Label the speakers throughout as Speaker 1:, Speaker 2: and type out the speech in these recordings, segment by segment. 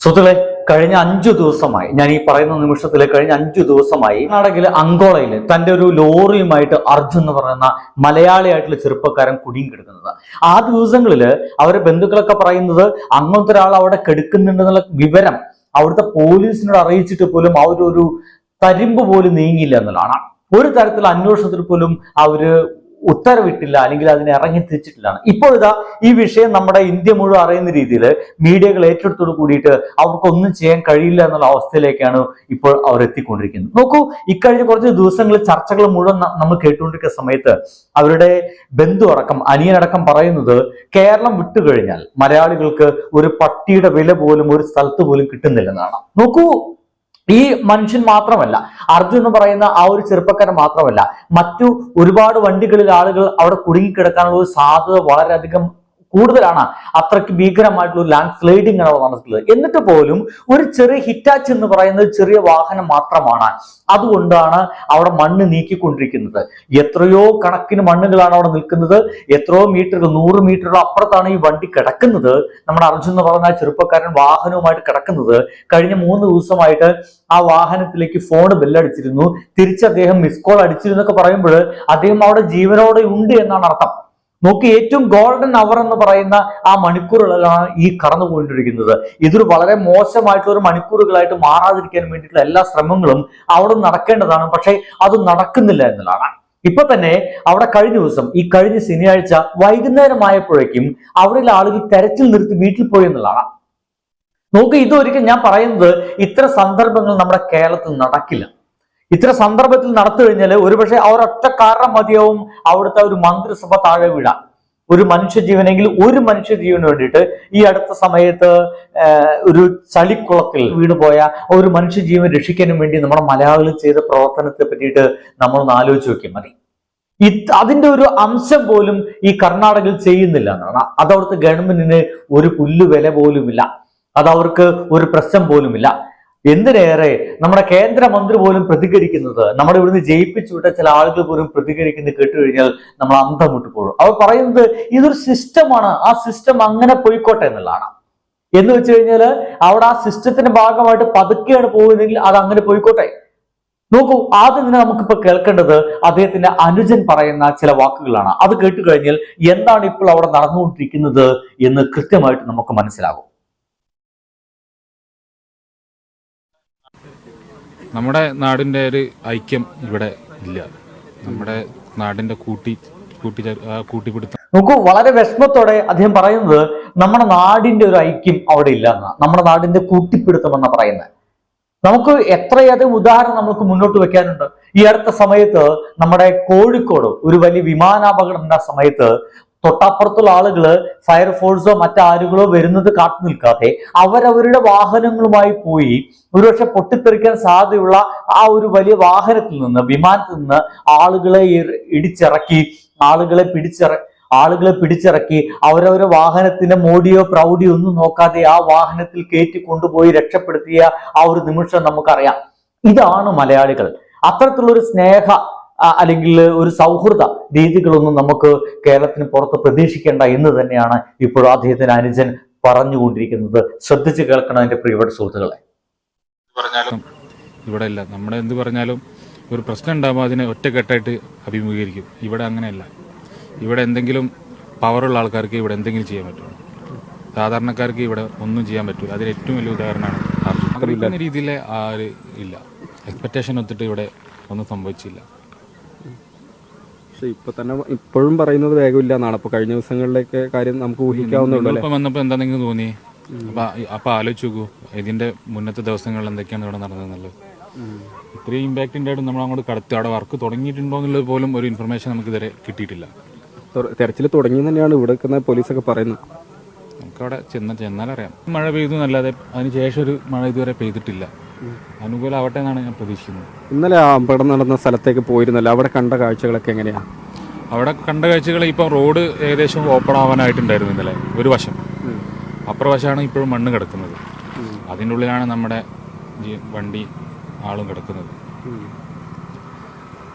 Speaker 1: സുഹൃത്തുക്കളെ കഴിഞ്ഞ അഞ്ചു ദിവസമായി ഞാൻ ഈ പറയുന്ന നിമിഷത്തിൽ കഴിഞ്ഞ അഞ്ചു ദിവസമായി കർണാടകയിലെ അങ്കോളയിൽ തന്റെ ഒരു ലോറിയുമായിട്ട് അർജുൻ എന്ന് പറയുന്ന മലയാളിയായിട്ടുള്ള ചെറുപ്പക്കാരൻ കുടുങ്ങി കിടക്കുന്നത്. ആ ദിവസങ്ങളിൽ അവരെ ബന്ധുക്കളൊക്കെ പറയുന്നത് അങ്ങനത്തെ ഒരാൾ അവിടെ കെടുക്കുന്നുണ്ടെന്നുള്ള വിവരം അവിടുത്തെ പോലീസിനോട് അറിയിച്ചിട്ട് പോലും അവർ ഒരു തരിമ്പ് പോലും നീങ്ങിയില്ല എന്നുള്ളതാണ്. ഒരു തരത്തിലുള്ള അന്വേഷണത്തിൽ പോലും അവർ ഉത്തരവിട്ടില്ല അല്ലെങ്കിൽ അതിനെ ഇറങ്ങി തിരിച്ചിട്ടില്ലാണ് ഇപ്പോൾ ഇതാ ഈ വിഷയം നമ്മുടെ ഇന്ത്യ മുഴുവൻ അറിയുന്ന രീതിയിൽ മീഡിയകൾ ഏറ്റെടുത്തോട് കൂടിയിട്ട് അവർക്കൊന്നും ചെയ്യാൻ കഴിയില്ല എന്നുള്ള അവസ്ഥയിലേക്കാണ് ഇപ്പോൾ അവർ എത്തിക്കൊണ്ടിരിക്കുന്നത്. നോക്കൂ ഇക്കഴിഞ്ഞ കുറച്ച് ദിവസങ്ങളിൽ ചർച്ചകൾ മുഴുവൻ നമ്മൾ കേട്ടുകൊണ്ടിരിക്കുന്ന സമയത്ത് അവരുടെ ബന്ധു അടക്കം അനിയനടക്കം പറയുന്നത് കേരളം വിട്ടുകഴിഞ്ഞാൽ മലയാളികൾക്ക് ഒരു പട്ടിയുടെ വില പോലും ഒരു സ്ഥലത്ത് പോലും കിട്ടുന്നില്ലെന്നാണ്. നോക്കൂ ഈ മനുഷ്യൻ മാത്രമല്ല അർജുൻ എന്ന് പറയുന്ന ആ ഒരു ചെറുപ്പക്കാരൻ മാത്രമല്ല മറ്റു ഒരുപാട് വണ്ടികളിൽ ആളുകൾ അവിടെ കുടുങ്ങിക്കിടക്കാനുള്ള സാധ്യത വളരെയധികം കൂടുതലാണ് അത്രയ്ക്ക് ഭീകരമായിട്ടുള്ള ഒരു ലാൻഡ് സ്ലൈഡിംഗ് ആണ് നടന്നിട്ടുള്ളത്. എന്നിട്ട് പോലും ഒരു ചെറിയ ഹിറ്റാച്ച് എന്ന് പറയുന്നത് ചെറിയ വാഹനം മാത്രമാണ്. അതുകൊണ്ടാണ് അവിടെ മണ്ണ് നീക്കിക്കൊണ്ടിരിക്കുന്നത്. എത്രയോ കണക്കിന് മണ്ണുകളാണ് അവിടെ നിൽക്കുന്നത്. എത്രയോ മീറ്ററുകൾ നൂറ് മീറ്ററുകൾ അപ്പുറത്താണ് ഈ വണ്ടി കിടക്കുന്നത്. നമ്മുടെ അർജുൻ എന്ന് പറയുന്ന ചെറുപ്പക്കാരൻ വാഹനവുമായിട്ട് കിടക്കുന്നത്. കഴിഞ്ഞ മൂന്ന് ദിവസമായിട്ട് ആ വാഹനത്തിലേക്ക് ഫോൺ ബെല്ലടിച്ചിരുന്നു തിരിച്ച് അദ്ദേഹം മിസ് കോൾ അടിച്ചിരുന്നൊക്കെ പറയുമ്പോൾ അദ്ദേഹം അവിടെ ജീവനോടെ ഉണ്ട് എന്നാണ് അർത്ഥം. നോക്കി ഏറ്റവും ഗോൾഡൻ അവർ എന്ന് പറയുന്ന ആ മണിക്കൂറുകളിലാണ് ഈ കടന്നു പോയിട്ടിരിക്കുന്നത് ഇതൊരു വളരെ മോശമായിട്ടുള്ള ഒരു മണിക്കൂറുകളായിട്ട് മാറാതിരിക്കാൻ വേണ്ടിയിട്ടുള്ള എല്ലാ ശ്രമങ്ങളും അവിടെ നടക്കേണ്ടതാണ്. പക്ഷേ അത് നടക്കുന്നില്ല എന്നുള്ളതാണ്. ഇപ്പൊ തന്നെ അവിടെ കഴിഞ്ഞ ദിവസം ഈ കഴിഞ്ഞ ശനിയാഴ്ച വൈകുന്നേരമായപ്പോഴേക്കും അവിടെയുള്ള ആളുകൾ തെരച്ചിൽ നിർത്തി വീട്ടിൽ പോയി എന്നുള്ളതാണ്. നോക്ക് ഇതൊരിക്കൽ ഞാൻ പറയുന്നത് ഇത്തരം സന്ദർഭങ്ങൾ നമ്മുടെ കേരളത്തിൽ നടക്കില്ല. ഇത്തരം സന്ദർഭത്തിൽ നടത്തു കഴിഞ്ഞാൽ ഒരുപക്ഷെ അവരൊറ്റ കാരണം മതിയാവും അവിടുത്തെ ഒരു മന്ത്രിസഭ താഴെ വീഴാൻ. ഒരു മനുഷ്യജീവനെങ്കിൽ ഒരു മനുഷ്യജീവന് വേണ്ടിയിട്ട് ഈ അടുത്ത സമയത്ത് ഒരു ചളിക്കുളത്തിൽ വീണ് പോയ ഒരു മനുഷ്യജീവൻ രക്ഷിക്കാനും വേണ്ടി നമ്മുടെ മലയാളികൾ ചെയ്ത പ്രവർത്തനത്തെ പറ്റിയിട്ട് നമ്മളൊന്ന് ആലോചിച്ച് നോക്കിയാൽ മതി. അതിന്റെ ഒരു അംശം പോലും ഈ കർണാടകയിൽ ചെയ്യുന്നില്ല എന്നാണ്. അത് ഗവൺമെന്റിന് ഒരു പുല്ലുവില പോലുമില്ല. അത് അവർക്ക് ഒരു പ്രശ്നം പോലുമില്ല. എന്തിനേറെ നമ്മുടെ കേന്ദ്രമന്ത്രി പോലും പ്രതികരിക്കുന്നത് നമ്മുടെ ഇവിടുന്ന് ജയിപ്പിച്ചു വിട്ട ചില ആളുകൾ പോലും പ്രതികരിക്കുന്നത് കേട്ടുകഴിഞ്ഞാൽ നമ്മൾ അന്തം വിട്ടു പോകും. അവർ പറയുന്നത് ഇതൊരു സിസ്റ്റമാണ് ആ സിസ്റ്റം അങ്ങനെ പോയിക്കോട്ടെ എന്നുള്ളതാണ്. എന്ന് വെച്ച് കഴിഞ്ഞാൽ അവിടെ ആ സിസ്റ്റത്തിന്റെ ഭാഗമായിട്ട് പതുക്കെയാണ് പോകുന്നതെങ്കിൽ അത് അങ്ങനെ പോയിക്കോട്ടെ. നോക്കൂ ആദ്യം തന്നെ നമുക്കിപ്പോ കേൾക്കേണ്ടത് അദ്ദേഹത്തിന്റെ അനുജൻ പറയുന്ന ചില വാക്കുകളാണ്. അത് കേട്ടുകഴിഞ്ഞാൽ എന്താണ് ഇപ്പോൾ അവിടെ നടന്നുകൊണ്ടിരിക്കുന്നത് എന്ന് കൃത്യമായിട്ട് നമുക്ക് മനസ്സിലാകും.
Speaker 2: നമ്മുടെ നാടിന്റെ ഒരു ഐക്യം ഇവിടെ ഇല്ല. നമ്മുടെ നാടിന്റെ കൂട്ടി കൂട്ടി കൂട്ടിപ്പിടുത്തം.
Speaker 1: നോക്കൂ വളരെ വിഷമത്തോടെ അദ്ദേഹം പറയുന്നത് നമ്മുടെ നാടിന്റെ ഒരു ഐക്യം അവിടെ ഇല്ല എന്നാ. നമ്മുടെ നാടിന്റെ കൂട്ടിപ്പിടുത്തം എന്നാ പറയുന്നത്. നമുക്ക് എത്രയധികം ഉദാഹരണം നമുക്ക് മുന്നോട്ട് വെക്കാനുണ്ട്. ഈ അടുത്ത സമയത്ത് നമ്മുടെ കോഴിക്കോട് ഒരു വലിയ വിമാനാപകടം ഉണ്ടായ സമയത്ത് തൊട്ടപ്പുറത്തുള്ള ആളുകൾ ഫയർഫോഴ്സോ മറ്റാരുകളോ വരുന്നത് കാത്തു നിൽക്കാതെ അവരവരുടെ വാഹനങ്ങളുമായി പോയി ഒരുപക്ഷെ പൊട്ടിത്തെറിക്കാൻ സാധ്യതയുള്ള ആ ഒരു വലിയ വാഹനത്തിൽ നിന്ന് വിമാനത്തിൽ നിന്ന് ആളുകളെ ഇടിച്ചിറക്കി ആളുകളെ പിടിച്ചിറ ആളുകളെ പിടിച്ചിറക്കി അവരവരെ വാഹനത്തിന്റെ മോടിയോ പ്രൗഢിയോ ഒന്നും നോക്കാതെ ആ വാഹനത്തിൽ കയറ്റി കൊണ്ടുപോയി രക്ഷപ്പെടുത്തിയ ആ ഒരു നിമിഷം നമുക്കറിയാം. ഇതാണ് മലയാളികൾ. അത്തരത്തിലുള്ള ഒരു സ്നേഹ അല്ലെങ്കിൽ ഒരു സൗഹൃദ രീതികളൊന്നും നമുക്ക് കേരളത്തിന് പുറത്ത് പ്രതീക്ഷിക്കേണ്ട എന്ന് തന്നെയാണ് ഇപ്പോൾ അദ്ദേഹത്തിന് അനുജൻ പറഞ്ഞുകൊണ്ടിരിക്കുന്നത്. ശ്രദ്ധിച്ചു കേൾക്കണം എന്റെ പ്രിയപ്പെട്ട സുഹൃത്തുക്കളെ.
Speaker 2: പറഞ്ഞാലും ഇവിടെ ഇല്ല. നമ്മുടെ എന്ത് പറഞ്ഞാലും ഒരു പ്രശ്നം ഉണ്ടാകുമ്പോൾ അതിനെ ഒറ്റക്കെട്ടായിട്ട് അഭിമുഖീകരിക്കും. ഇവിടെ അങ്ങനെയല്ല. ഇവിടെ എന്തെങ്കിലും പവറുള്ള ആൾക്കാർക്ക് ഇവിടെ എന്തെങ്കിലും ചെയ്യാൻ പറ്റും സാധാരണക്കാർക്ക് ഇവിടെ ഒന്നും ചെയ്യാൻ പറ്റില്ല അതിന് ഏറ്റവും വലിയ ഉദാഹരണമാണ് രീതിയിലെ ആര് ഇല്ല. എക്സ്പെക്റ്റേഷൻ ഒത്തിട്ട് ഇവിടെ ഒന്നും സംഭവിച്ചില്ല.
Speaker 3: പക്ഷെ ഇപ്പൊ തന്നെ ഇപ്പോഴും പറയുന്നത് വേഗമില്ല എന്നാണ്. അപ്പൊ കഴിഞ്ഞ ദിവസങ്ങളിലേക്ക് കാര്യം നമുക്ക്
Speaker 2: ഇപ്പം വന്നപ്പോൾ എന്താ നിങ്ങൾക്ക് തോന്നി? അപ്പൊ അപ്പൊ ആലോചിച്ച് നോക്കൂ ഇതിന്റെ മുന്നത്തെ ദിവസങ്ങളിൽ എന്തൊക്കെയാണ് ഇവിടെ നടന്നതെന്നുള്ളത് ഇത്രയും ഇമ്പാക്റ്റ് ഉണ്ടായിട്ട് നമ്മൾ അങ്ങോട്ട് കടത്തി. അവിടെ വർക്ക് തുടങ്ങിയിട്ടുണ്ടോ എന്നുള്ളത് പോലും ഒരു ഇൻഫർമേഷൻ നമുക്ക് ഇതുവരെ കിട്ടിയിട്ടില്ല.
Speaker 3: തെരച്ചിൽ തുടങ്ങി തന്നെയാണ് ഇവിടെ നിൽക്കുന്ന പോലീസൊക്കെ പറയുന്നത്.
Speaker 2: നമുക്കവിടെ ചെന്ന ചെന്നാലറിയാം. മഴ പെയ്തു എന്നല്ലാതെ അതിന് ശേഷം ഒരു മഴ ഇതുവരെ പെയ്തിട്ടില്ല. അനുകൂലമാവട്ടെ എന്നാണ് ഞാൻ പ്രതീക്ഷിക്കുന്നത്.
Speaker 3: ഇന്നലെ ആ അപകടം നടന്ന സ്ഥലത്തേക്ക് പോയിരുന്നല്ലോ. അവിടെ കണ്ട കാഴ്ചകളൊക്കെ എങ്ങനെയാ?
Speaker 2: അവിടെ കണ്ട കാഴ്ചകൾ ഇപ്പം റോഡ് ഏകദേശം ഓപ്പൺ ആവാനായിട്ടുണ്ടായിരുന്നു ഇന്നലെ ഒരു വശം. അപ്പുറ വശമാണ് ഇപ്പോഴും മണ്ണ് കിടക്കുന്നത്. അതിന്റെ ഉള്ളിലാണ് നമ്മുടെ വണ്ടി ആളും കിടക്കുന്നത്.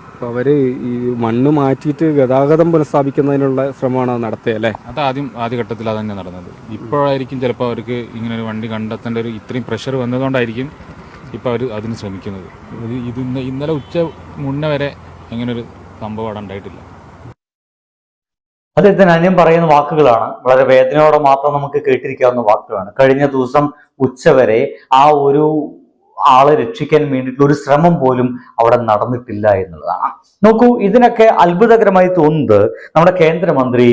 Speaker 3: അപ്പൊ അപ്പോൾ അവർ ഈ മണ്ണ് മാറ്റിയിട്ട് ഗതാഗതം പുനഃസ്ഥാപിക്കുന്നതിനുള്ള ശ്രമമാണ് നടത്തിയത് അല്ലേ?
Speaker 2: അത് ആദ്യം ആദ്യഘട്ടത്തിൽ അത് തന്നെ നടന്നത്. ഇപ്പോഴായിരിക്കും ചിലപ്പോൾ അവർക്ക് ഇങ്ങനെ ഒരു വണ്ടി കണ്ടെത്തേണ്ട ഒരു ഇത്രയും പ്രഷർ വന്നതുകൊണ്ടായിരിക്കും ഇപ്പോൾ അവർ അതിന് ശ്രമിക്കുന്നത്. ഇത് ഇന്ന് ഇന്നലെ ഉച്ച മുന്നേ വരെ അങ്ങനെ ഒരു സംഭവം അവിടെ ഉണ്ടായിട്ടില്ല.
Speaker 1: അദ്ദേഹത്തിന് അന്യം പറയുന്ന വാക്കുകളാണ്. വളരെ വേദനയോടെ മാത്രം നമുക്ക് കേട്ടിരിക്കാവുന്ന വാക്കുകളാണ്. കഴിഞ്ഞ ദിവസം ഉച്ചവരെ ആ ഒരു ആളെ രക്ഷിക്കാൻ വേണ്ടിയിട്ടുള്ള ഒരു ശ്രമം പോലും അവിടെ നടന്നിട്ടില്ല എന്നുള്ളതാണ്. നോക്കൂ ഇതിനൊക്കെ അത്ഭുതകരമായി തോന്നുന്നത് നമ്മുടെ കേന്ദ്രമന്ത്രി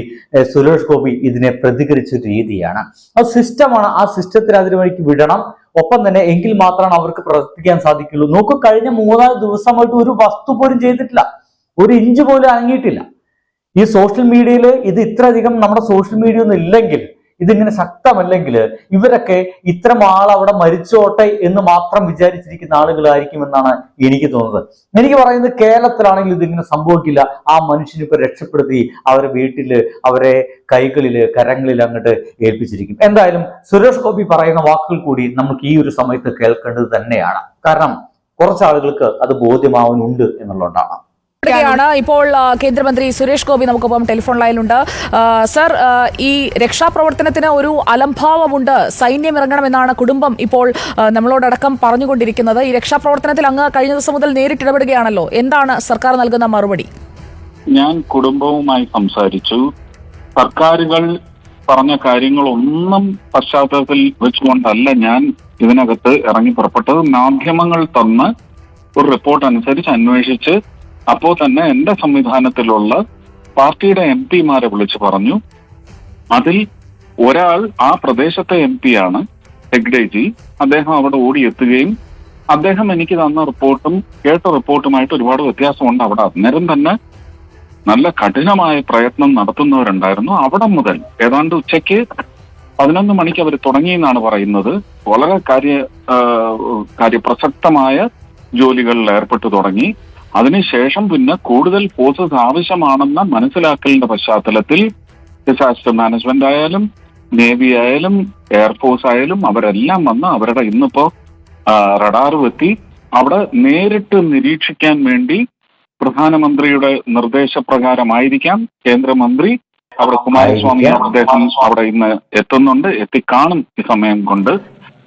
Speaker 1: സുരേഷ് ഗോപി ഇതിനെ പ്രതികരിച്ച രീതിയാണ്. ആ സിസ്റ്റമാണ് ആ സിസ്റ്റത്തിന് അതിന് വഴിക്ക് വിടണം. ഒപ്പം തന്നെ എങ്കിൽ മാത്രമാണ് അവർക്ക് പ്രവർത്തിക്കാൻ സാധിക്കുള്ളൂ. നോക്കൂ കഴിഞ്ഞ മൂന്നാൽ ദിവസമായിട്ട് ഒരു വസ്തു പോലും ചെയ്തിട്ടില്ല. ഒരു ഇഞ്ച് പോലും അനങ്ങിയിട്ടില്ല. ഈ സോഷ്യൽ മീഡിയയിൽ ഇത് ഇത്രയധികം നമ്മുടെ സോഷ്യൽ മീഡിയ ഒന്നും ഇല്ലെങ്കിൽ ഇതിങ്ങനെ ശക്തമല്ലെങ്കിൽ ഇവരൊക്കെ ഇത്തരം ആളവിടെ മരിച്ചോട്ടെ എന്ന് മാത്രം വിചാരിച്ചിരിക്കുന്ന ആളുകളായിരിക്കും എന്നാണ് എനിക്ക് തോന്നുന്നത്. എനിക്ക് പറയുന്നത് കേരളത്തിലാണെങ്കിൽ ഇതിങ്ങനെ സംഭവിക്കില്ല. ആ മനുഷ്യനെ രക്ഷപ്പെടുത്തി അവരെ വീട്ടിൽ അവരെ കൈകളിൽ കരങ്ങളിൽ അങ്ങോട്ട് ഏൽപ്പിച്ചിരിക്കും. എന്തായാലും സുരേഷ് ഗോപി പറയുന്ന വാക്കുകൾ കൂടി നമുക്ക് ഈ ഒരു സമയത്ത് കേൾക്കേണ്ടത് തന്നെയാണ്. കാരണം കുറച്ച് ആളുകൾക്ക് അത് ബോധ്യമാവുന്നുണ്ട് എന്നുള്ളതുകൊണ്ടാണ് ാണ്
Speaker 4: ഇപ്പോൾ കേന്ദ്രമന്ത്രി സുരേഷ് ഗോപി നമുക്കൊപ്പം ടെലിഫോൺ ലൈനിലുണ്ട്. സർ ഈ രക്ഷാപ്രവർത്തനത്തിന് ഒരു അലംഭാവമുണ്ട്. സൈന്യം ഇറങ്ങണമെന്നാണ് കുടുംബം ഇപ്പോൾ നമ്മളോടക്കം പറഞ്ഞുകൊണ്ടിരിക്കുന്നത്. ഈ രക്ഷാപ്രവർത്തനത്തിൽ അങ്ങ് കഴിഞ്ഞ ദിവസം മുതൽ നേരിട്ട് ഇടപെടുകയാണല്ലോ. എന്താണ് സർക്കാർ നൽകുന്ന മറുപടി?
Speaker 5: ഞാൻ കുടുംബവുമായി സംസാരിച്ചു. സർക്കാരുകൾ പറഞ്ഞ കാര്യങ്ങളൊന്നും പശ്ചാത്തലത്തിൽ വെച്ചുകൊണ്ടല്ല ഞാൻ ഇതിനകത്ത് ഇറങ്ങി പുറപ്പെട്ടത്. മാധ്യമങ്ങൾ തന്ന ഒരു റിപ്പോർട്ട് അനുസരിച്ച് അന്വേഷിച്ച് അപ്പോൾ തന്നെ എന്റെ സംവിധാനത്തിലുള്ള പാർട്ടിയുടെ എം പിമാരെ വിളിച്ചു പറഞ്ഞു അതിൽ ഒരാൾ ആ പ്രദേശത്തെ എം പി ആണ് ഹെഗ്ഡേജി അദ്ദേഹം അവിടെ ഓടിയെത്തുകയും അദ്ദേഹം എനിക്ക് തന്ന റിപ്പോർട്ടും കേട്ട റിപ്പോർട്ടുമായിട്ട് ഒരുപാട് വ്യത്യാസമുണ്ട് അവിടെ. അന്നേരം തന്നെ നല്ല കഠിനമായ പ്രയത്നം നടത്തുന്നവരുണ്ടായിരുന്നു അവിടെ മുതൽ. ഏതാണ്ട് ഉച്ചയ്ക്ക് പതിനൊന്ന് മണിക്ക് അവർ തുടങ്ങിയെന്നാണ് പറയുന്നത്. വളരെ കാര്യ കാര്യപ്രസക്തമായ ജോലികളിൽ ഏർപ്പെട്ടു തുടങ്ങി. അതിനുശേഷം പിന്നെ കൂടുതൽ ഫോഴ്സസ് ആവശ്യമാണെന്ന മനസ്സിലാക്കലിന്റെ പശ്ചാത്തലത്തിൽ ഡിസാസ്റ്റർ മാനേജ്മെന്റ് ആയാലും നേവി ആയാലും എയർഫോഴ്സ് ആയാലും അവരെല്ലാം വന്ന് അവരുടെ ഇന്നിപ്പോ റഡാർ വെത്തി അവിടെ നേരിട്ട് നിരീക്ഷിക്കാൻ വേണ്ടി പ്രധാനമന്ത്രിയുടെ നിർദ്ദേശപ്രകാരമായിരിക്കാം. കേന്ദ്രമന്ത്രി അവിടെ കുമാരസ്വാമി നിർദ്ദേശം അവിടെ ഇന്ന് എത്തുന്നുണ്ട്. എത്തിക്കാണും ഈ സമയം കൊണ്ട്.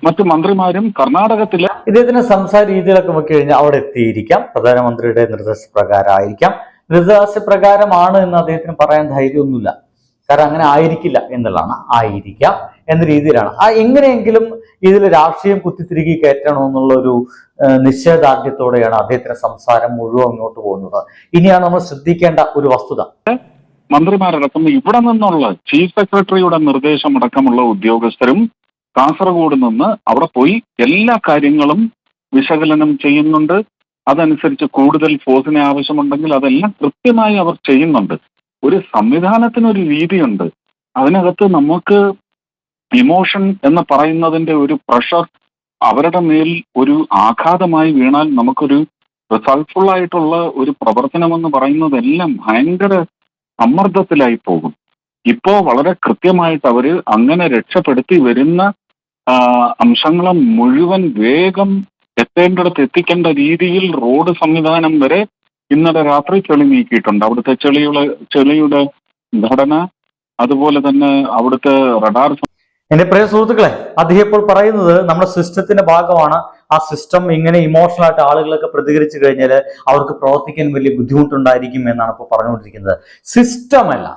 Speaker 5: മറ്റു മന്ത്രിമാരും കർണാടകത്തിലെ
Speaker 1: ഇദ്ദേഹത്തിന്റെ സംസാര രീതികളൊക്കെ നോക്കി കഴിഞ്ഞാൽ അവിടെ എത്തിയിരിക്കാം. പ്രധാനമന്ത്രിയുടെ നിർദ്ദേശപ്രകാരമായിരിക്കാം. നിർദ്ദേശപ്രകാരമാണ് എന്ന് അദ്ദേഹത്തിന് പറയാൻ ധൈര്യമൊന്നുമില്ല. കാരണം അങ്ങനെ ആയിരിക്കില്ല എന്നുള്ളതാണ്. ആയിരിക്കാം എന്ന രീതിയിലാണ്. ആ എങ്ങനെയെങ്കിലും ഇതിൽ രാഷ്ട്രീയം കുത്തിത്തിരികി കയറ്റണമെന്നുള്ള ഒരു നിശ്ചയദാർഢ്യത്തോടെയാണ് അദ്ദേഹത്തിന്റെ സംസാരം മുഴുവൻ അങ്ങോട്ട് പോകുന്നത്. ഇനിയാണ് നമ്മൾ ശ്രദ്ധിക്കേണ്ട ഒരു വസ്തുത.
Speaker 5: മന്ത്രിമാരടക്കം ഇവിടെ നിന്നുള്ള ചീഫ് സെക്രട്ടറിയുടെ നിർദ്ദേശമടക്കമുള്ള ഉദ്യോഗസ്ഥരും കാസർഗോഡ് നിന്ന് അവിടെ പോയി എല്ലാ കാര്യങ്ങളും വിശകലനം ചെയ്യുന്നുണ്ട്. അതനുസരിച്ച് കൂടുതൽ ഫോഴ്സിനെ ആവശ്യമുണ്ടെങ്കിൽ അതെല്ലാം കൃത്യമായി അവർ ചെയ്യുന്നുണ്ട്. ഒരു സംവിധാനത്തിനൊരു രീതിയുണ്ട്. അതിനകത്ത് നമുക്ക് ഇമോഷൻ എന്ന് പറയുന്നതിന്റെ ഒരു പ്രഷർ അവരുടെ മേൽ ഒരു ആഘാതമായി വീണാൽ നമുക്കൊരു റിസൾട്ട്ഫുൾ ആയിട്ടുള്ള ഒരു പ്രവർത്തനം എന്ന് പറയുന്നതെല്ലാം ഭയങ്കര സമ്മർദ്ദത്തിലായി പോകും. ഇപ്പോ വളരെ കൃത്യമായിട്ട് അവർ അങ്ങനെ രക്ഷപ്പെടുത്തി വരുന്ന അംശങ്ങളെ മുഴുവൻ വേഗം എത്തേണ്ടിടത്ത് എത്തിക്കേണ്ട രീതിയിൽ റോഡ് സംവിധാനം വരെ ഇന്നലെ രാത്രി ചെളി നീക്കിയിട്ടുണ്ട്. അവിടുത്തെ ചെളിയുടെ ചെളിയുടെ ഘടന അതുപോലെ തന്നെ അവിടുത്തെ റഡാർ
Speaker 1: എന്റെ പ്രിയ സുഹൃത്തുക്കളെ അദ്ദേഹം ഇപ്പോൾ പറയുന്നത് നമ്മുടെ സിസ്റ്റത്തിന്റെ ഭാഗമാണ്. ആ സിസ്റ്റം ഇങ്ങനെ ഇമോഷണൽ ആയിട്ട് ആളുകളൊക്കെ പ്രതികരിച്ചു കഴിഞ്ഞാൽ അവർക്ക് പ്രവർത്തിക്കാൻ വലിയ ബുദ്ധിമുട്ടുണ്ടായിരിക്കും എന്നാണ് ഇപ്പോൾ പറഞ്ഞുകൊണ്ടിരിക്കുന്നത്. സിസ്റ്റമല്ല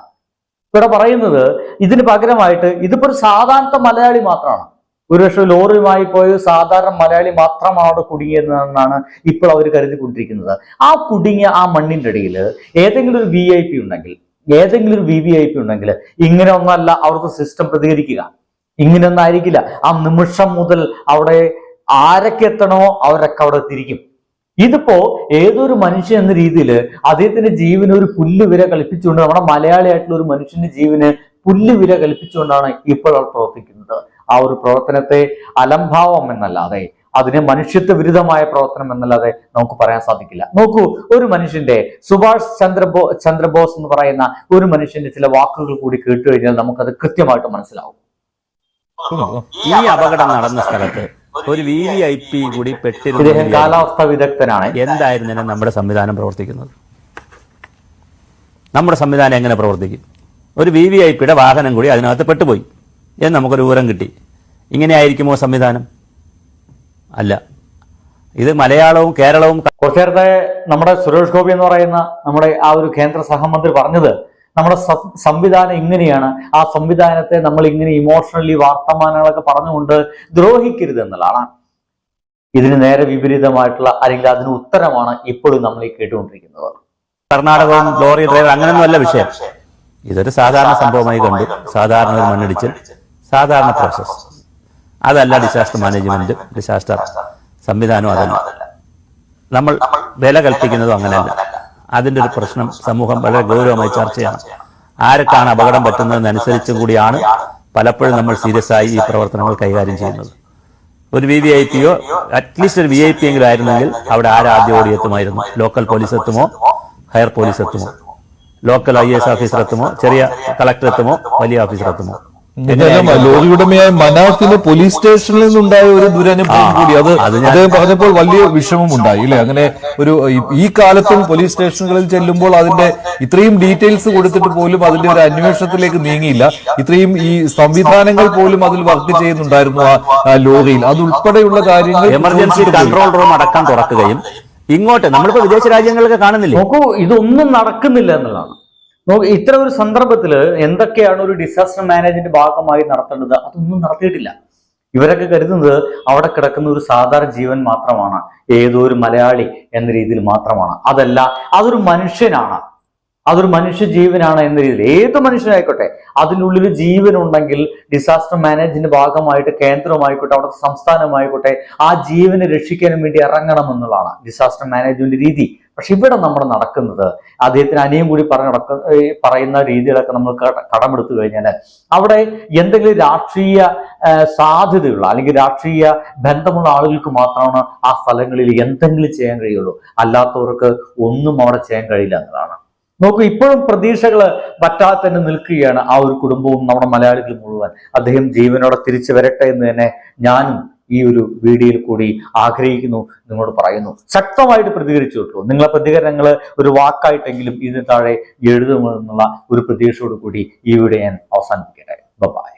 Speaker 1: ഇവിടെ പറയുന്നത് ഇതിന് പകരമായിട്ട് ഇതിപ്പോ ഒരു സാധാരണ മലയാളി മാത്രമാണ്. ഒരു ലോറി ലോറിയുമായി പോയ സാധാരണ മലയാളി മാത്രമാണ് കുടുങ്ങിയതെന്നാണ് ഇപ്പോൾ അവർ കരുതിക്കൊണ്ടിരിക്കുന്നത്. ആ കുടുങ്ങിയ ആ മണ്ണിന്റെ ഇടയിൽ ഏതെങ്കിലും ഒരു വി ഐ പി ഉണ്ടെങ്കിൽ ഏതെങ്കിലും ഒരു വി വി ഐ പി ഉണ്ടെങ്കിൽ ഇങ്ങനെ ഒന്നല്ല അവിടുത്തെ സിസ്റ്റം പ്രതികരിക്കുക. ഇങ്ങനെയൊന്നായിരിക്കില്ല ആ നിമിഷം മുതൽ അവിടെ ആരൊക്കെ എത്തണോ അവരൊക്കെ അവിടെ തിരിക്കും. ഇതിപ്പോ ഏതൊരു മനുഷ്യൻ എന്ന രീതിയിൽ അദ്ദേഹത്തിന്റെ ജീവന് ഒരു പുല്ല് വില കൽപ്പിച്ചുകൊണ്ട് നമ്മുടെ മലയാളിയായിട്ടുള്ള ഒരു മനുഷ്യന്റെ ജീവന് പുല്ല് വില കൽപ്പിച്ചുകൊണ്ടാണ് ഇപ്പോൾ അവർ പ്രവർത്തിക്കുന്നത്. ആ ഒരു പ്രവർത്തനത്തെ അലംഭാവം എന്നല്ലാതെ അതിനെ മനുഷ്യത്വ വിരുദ്ധമായ പ്രവർത്തനം എന്നല്ലാതെ നമുക്ക് പറയാൻ സാധിക്കില്ല. നോക്കൂ ഒരു മനുഷ്യന്റെ സുഭാഷ് ചന്ദ്രബോ ചന്ദ്രബോസ് എന്ന് പറയുന്ന ഒരു മനുഷ്യന്റെ ചില വാക്കുകൾ കൂടി കേട്ടു കഴിഞ്ഞാൽ നമുക്കത് കൃത്യമായിട്ട് മനസ്സിലാവും.
Speaker 6: ഈ അപകടം നടന്ന സ്ഥലത്ത് ഒരു വി വി ഐ പി കൂടി പെട്ടിരുന്ന
Speaker 1: കാലാവസ്ഥ വിദഗ്ധനാണ്.
Speaker 6: എന്തായിരുന്നു നമ്മുടെ സംവിധാനം പ്രവർത്തിക്കുന്നത്. നമ്മുടെ സംവിധാനം എങ്ങനെ പ്രവർത്തിക്കും? ഒരു വി വി ഐ പിയുടെ വാഹനം കൂടി അതിനകത്ത് പെട്ടുപോയി. എന്ന് നമുക്കൊരു വിവരം കിട്ടി. ഇങ്ങനെ ആയിരിക്കുമോ സംവിധാനം? അല്ല. ഇത് മലയാളവും കേരളവും
Speaker 1: കുറച്ചു നേരത്തെ നമ്മുടെ സുരേഷ് ഗോപി എന്ന് പറയുന്ന നമ്മുടെ ആ ഒരു കേന്ദ്ര സഹമന്ത്രി പറഞ്ഞത് നമ്മുടെ സംവിധാനം ഇങ്ങനെയാണ്. ആ സംവിധാനത്തെ നമ്മൾ ഇങ്ങനെ ഇമോഷണലി വാർത്തമാനങ്ങളൊക്കെ പറഞ്ഞുകൊണ്ട് ദ്രോഹിക്കരുത് എന്നുള്ളതാണ്. ഇതിന് നേരെ വിപരീതമായിട്ടുള്ള അല്ലെങ്കിൽ അതിന് ഉത്തരമാണ് ഇപ്പോഴും നമ്മൾ ഈ കേട്ടുകൊണ്ടിരിക്കുന്നത്.
Speaker 6: കർണാടകവും ലോറി ഡ്രൈവർ അങ്ങനെയൊന്നുമല്ല വിഷയം. ഇതൊരു സാധാരണ സംഭവമായി കണ്ടു. സാധാരണ ഒരു മണ്ണിടിച്ചിൽ. സാധാരണ പ്രോസസ്സ് അതല്ല ഡിസാസ്റ്റർ മാനേജ്മെന്റ് ഡിസാസ്റ്റർ സംവിധാനം അതല്ല. നമ്മൾ വില കൽപ്പിക്കുന്നതും അങ്ങനെയല്ല. അതിന്റെ ഒരു പ്രശ്നം സമൂഹം വളരെ ഗൗരവമായി ചർച്ച ചെയ്യണം. ആരൊക്കെയാണ് അപകടം പറ്റുന്നതെന്നനുസരിച്ചും കൂടിയാണ് പലപ്പോഴും നമ്മൾ സീരിയസ് ആയി ഈ പ്രവർത്തനങ്ങൾ കൈകാര്യം ചെയ്യുന്നത്. ഒരു വി വി ഐ പിയോ അറ്റ്ലീസ്റ്റ് ഒരു വി ഐ പി എങ്കിലും ആയിരുന്നെങ്കിൽ അവിടെ ആരാദ്യം ഓടിയെത്തുമായിരുന്നു? ലോക്കൽ പോലീസ് എത്തുമോ? ഹയർ പോലീസ് എത്തുമോ? ലോക്കൽ ഐ എസ് ഓഫീസർ എത്തുമോ? ചെറിയ കളക്ടർ എത്തുമോ? വലിയ ഓഫീസർ എത്തുമോ?
Speaker 7: ലോറി ഉടമയായ മനാഫിന് പോലീസ് സ്റ്റേഷനിൽ നിന്നുണ്ടായ ഒരു ദുരനുഭവം കൂടി. അത് അദ്ദേഹം പറഞ്ഞപ്പോൾ വലിയ വിഷമം ഉണ്ടായി അല്ലെ? അങ്ങനെ ഒരു ഈ- കാലത്തും പോലീസ് സ്റ്റേഷനുകളിൽ ചെല്ലുമ്പോൾ അതിന്റെ ഇത്രയും ഡീറ്റെയിൽസ് കൊടുത്തിട്ട് പോലും അതിന്റെ ഒരു അന്വേഷണത്തിലേക്ക് നീങ്ങിയില്ല. ഇത്രയും ഈ സംവിധാനങ്ങൾ പോലും അതിൽ വർക്ക് ചെയ്യുന്നുണ്ടായിരുന്നു ആ ആ ലോറിയിൽ. അതുൾപ്പെടെയുള്ള കാര്യങ്ങൾ
Speaker 6: എമർജൻസി കൺട്രോൾ റൂം അടക്കം തുറക്കുകയും ഇങ്ങോട്ട് നമ്മളിപ്പോ വിദേശ രാജ്യങ്ങളൊക്കെ കാണുന്നില്ല?
Speaker 1: നോക്കൂ ഇതൊന്നും നടക്കുന്നില്ല എന്നുള്ളതാണ്. നോക്കൂ ഇത്ര ഒരു സന്ദർഭത്തിൽ എന്തൊക്കെയാണ് ഒരു ഡിസാസ്റ്റർ മാനേജ്മെന്റ് ഭാഗമായി നടത്തേണ്ടത്? അതൊന്നും നടത്തിയിട്ടില്ല. ഇവരൊക്കെ കരുതുന്നത് അവിടെ കിടക്കുന്ന ഒരു സാധാരണ ജീവൻ മാത്രമാണ്. ഏതോ ഒരു മലയാളി എന്ന രീതിയിൽ മാത്രമാണ്. അതല്ല അതൊരു മനുഷ്യനാണ്. അതൊരു മനുഷ്യ ജീവനാണ് എന്ന രീതിയിൽ. ഏത് മനുഷ്യനായിക്കോട്ടെ അതിനുള്ളിൽ ജീവൻ ഉണ്ടെങ്കിൽ ഡിസാസ്റ്റർ മാനേജ്മെന്റ് ഭാഗമായിട്ട് കേന്ദ്രമായിക്കോട്ടെ അവിടുത്തെ സംസ്ഥാനമായിക്കോട്ടെ ആ ജീവനെ രക്ഷിക്കാനും വേണ്ടി ഇറങ്ങണം എന്നുള്ളതാണ് ഡിസാസ്റ്റർ മാനേജ്മെന്റ് രീതി. പക്ഷെ ഇവിടെ നമ്മൾ നടക്കുന്നത് അദ്ദേഹത്തിന് അനിയും കൂടി പറഞ്ഞ പറയുന്ന രീതികളൊക്കെ നമ്മൾ കടമെടുത്തു കഴിഞ്ഞാൽ അവിടെ എന്തെങ്കിലും രാഷ്ട്രീയ സാധ്യതയുള്ള അല്ലെങ്കിൽ രാഷ്ട്രീയ ബന്ധമുള്ള ആളുകൾക്ക് മാത്രമാണ് ആ സ്ഥലങ്ങളിൽ എന്തെങ്കിലും ചെയ്യാൻ കഴിയുള്ളൂ. അല്ലാത്തവർക്ക് ഒന്നും അവിടെ ചെയ്യാൻ കഴിയില്ല എന്നതാണ്. നോക്കൂ ഇപ്പോഴും പ്രതീക്ഷകൾ പറ്റാതെ തന്നെ നിൽക്കുകയാണ് ആ ഒരു കുടുംബവും നമ്മുടെ മലയാളികൾ മുഴുവൻ. അദ്ദേഹം ജീവനോടെ തിരിച്ചു വരട്ടെ എന്ന് തന്നെ ഞാനും ഈ ഒരു വീഡിയോയിൽ കൂടി ആഗ്രഹിക്കുന്നു നിങ്ങളോട് പറയുന്നു. ശക്തമായിട്ട് പ്രതികരിച്ചു കേട്ടോ. നിങ്ങളെ പ്രതികരണങ്ങൾ ഒരു വാക്കായിട്ടെങ്കിലും ഇതിന് താഴെ എഴുതുമെന്നുള്ള ഒരു പ്രതീക്ഷയോട് കൂടി ഈ വീഡിയോ ഞാൻ അവസാനിപ്പിക്കട്ടെ. ബൈ